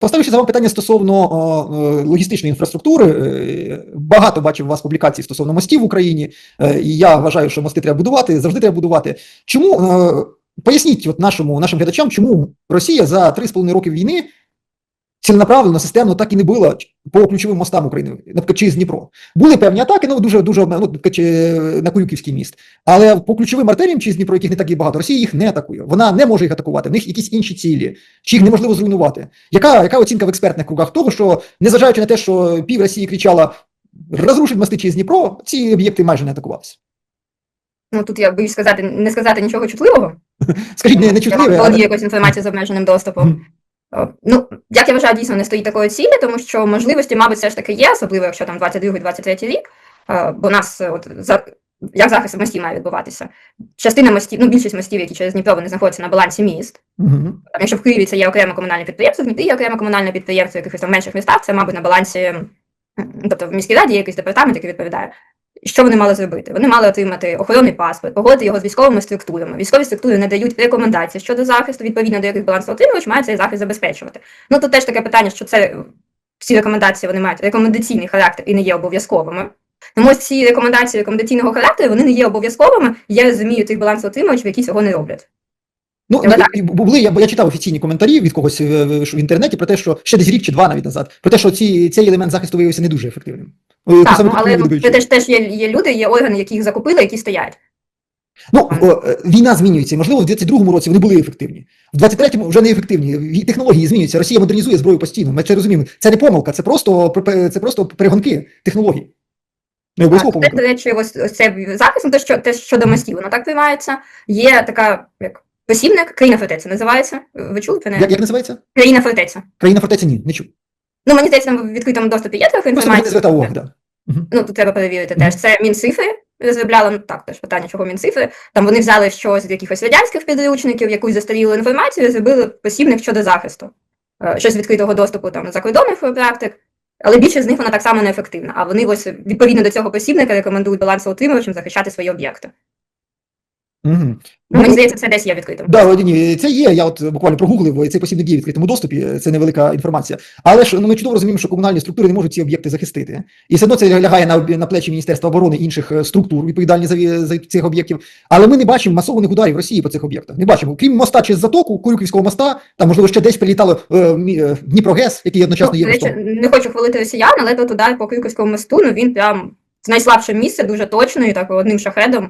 Поставивши за вам питання стосовно о, е, логістичної інфраструктури, е, багато бачив у вас публікацій стосовно мостів в Україні, е, і я вважаю, що мости треба будувати, завжди треба будувати. Чому поясніть от нашому нашим глядачам, чому Росія за 3,5 роки війни ціленаправленно, системно так і не била по ключовим мостам України, наприклад, через Дніпро. Були певні атаки, ну дуже дуже ну, наприклад, на Куюківський міст. Але по ключовим артеріям через Дніпро, яких не так і багато, Росія їх не атакує. Вона не може їх атакувати. В них якісь інші цілі, чи їх неможливо зруйнувати. Яка, яка оцінка в експертних кругах того, що незважаючи на те, що пів Росії кричала розрушить мости через Дніпро, ці об'єкти майже не атакувалися. Ну тут я боюсь сказати, не сказати нічого чутливого. Скажіть, не, не Я чутливе, володію але якоюсь інформацією з обмеженим доступом. О, Ну, як я вважаю, дійсно не стоїть такої цілі, тому що можливості, мабуть, все ж таки є, особливо якщо там 22-23 рік, е, бо нас е, от за як захист мостів має відбуватися. Частина мостів, ну більшість мостів, які через Дніпро, вони знаходяться на балансі міст. Мгм. Там, якщо в Києві це є окреме комунальне підприємство, в Дніпрі є окреме комунальне підприємство, в якихось там менших містах, це, мабуть, на балансі, тобто в міській раді є якийсь департамент, який відповідає. Що вони мали зробити? Вони мали отримати охоронний паспорт, погодити його з військовими структурами. Військові структури не дають рекомендації щодо захисту, відповідно до яких балансоутримувач має цей захист забезпечувати. Ну тут теж таке питання, що це всі рекомендації вони мають рекомендаційний характер і не є обов'язковими. Тому ці рекомендації рекомендаційного характеру вони не є обов'язковими. Я розумію тих балансоутримувачів, які цього не роблять. Ну, були, я, я читав офіційні коментарі від когось е, в інтернеті про те, що ще десь рік чи два навіть назад, про те, що ці, цей елемент захисту виявився не дуже ефективним. Е, Так, ну, але ну, теж, теж є, є люди, є органи, які їх закупили, які стоять. Ну, о, е, війна змінюється. і, Можливо, в 22-му році вони були ефективні. В 23-му вже не ефективні. Технології змінюються. Росія модернізує зброю постійно. Ми це розуміємо. Це не помилка, це просто пр- це просто перегонки технологій. Не обов'язково помилка. до речі, ось, ось це захист, ну, те, що, те, щодо мостів, воно так приймається. Є така, як посібник, країна фортеця називається. Ви чули про неї? Як, як називається? Країна фортеця. Країна фортеця? Ні, не чув. Ну, мені здається, там в відкритому доступі є трохи Просто мені не інформації. звертав увагу, так. Ну, тут треба перевірити теж. Це Мінцифри розробляли, ну так, теж питання, чого Мінцифри. Там вони взяли щось з якихось радянських підручників, якусь застарілу інформацію, і зробили посібник щодо захисту. Е, Щось відкритого доступу там закордонних практик. Але більше з них вона так само неефективна. А вони ось відповідно до цього посібника рекомендують балансоутримувачам захищати свої об'єкти. Ну, мені здається, це десь є відкритим. Да, Володіні, це є. Я от буквально прогуглив цей посібник є в відкритому доступі. Це невелика інформація. Але ж ну, ми чудово розуміємо, що комунальні структури не можуть ці об'єкти захистити. І все одно це лягає на, на плечі Міністерства оборони інших е, структур, відповідальні за, за цих об'єктів. Але ми не бачимо масованих ударів Росії по цих об'єктах. Не бачимо. Крім моста через затоку, Курюківського моста, там можливо ще десь прилітало е, е, Дніпрогес, який одночасно Ну, є речі, не хочу хвалити росіян, але тут удар по Київському мосту, ну він прям з найслабше місце, дуже точно, і так одним шахедом